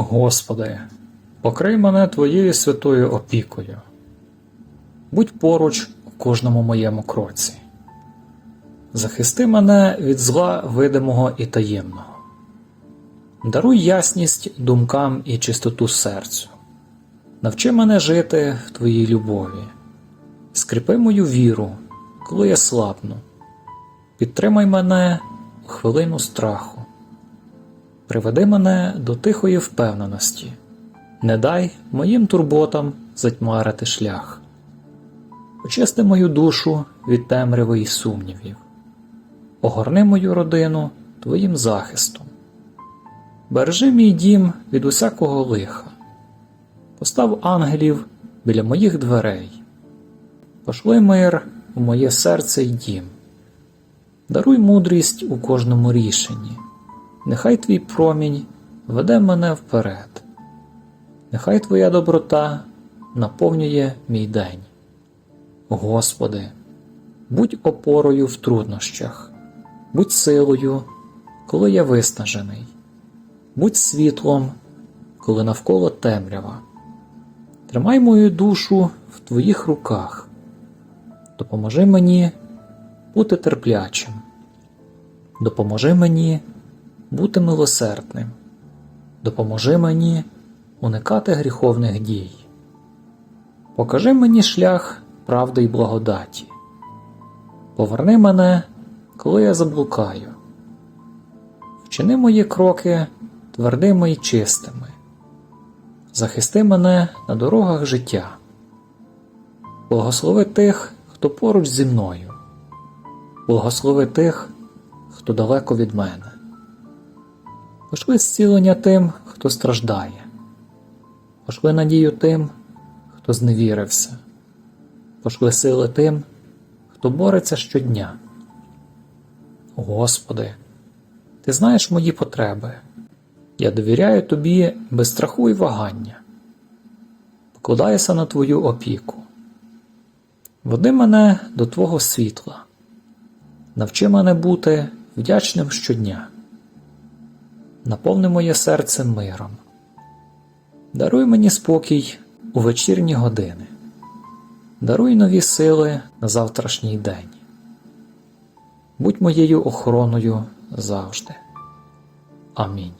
Господи, покрий мене Твоєю святою опікою. Будь поруч у кожному моєму кроці. Захисти мене від зла видимого і таємного. Даруй ясність думкам і чистоту серцю. Навчи мене жити в Твоїй любові. Скріпи мою віру, коли я слабну. Підтримай мене у хвилину страху. Приведи мене до тихої впевненості. Не дай моїм турботам затьмарити шлях. Очисти мою душу від темряви і сумнівів. Огорни мою родину Твоїм захистом. Бережи мій дім від усякого лиха. Постав ангелів біля моїх дверей. Пошли мир у моє серце й дім. Даруй мудрість у кожному рішенні. Нехай твій промінь веде мене вперед. Нехай твоя доброта наповнює мій день. Господи, будь опорою в труднощах, будь силою, коли я виснажений, будь світлом, коли навколо темрява. Тримай мою душу в твоїх руках, допоможи мені бути терплячим, допоможи мені бути милосердним, допоможи мені уникати гріховних дій. Покажи мені шлях правди й благодаті. Поверни мене, коли я заблукаю. Вчини мої кроки твердими й чистими. Захисти мене на дорогах життя. Благослови тих, хто поруч зі мною. Благослови тих, хто далеко від мене. Пошли зцілення тим, хто страждає. Пошли надію тим, хто зневірився. Пошли сили тим, хто бореться щодня. Господи, Ти знаєш мої потреби. Я довіряю Тобі без страху і вагання. Покладаюся на Твою опіку. Води мене до Твого світла. Навчи мене бути вдячним щодня. Наповни моє серце миром. Даруй мені спокій у вечірні години. Даруй нові сили на завтрашній день. Будь моєю охороною завжди. Амінь.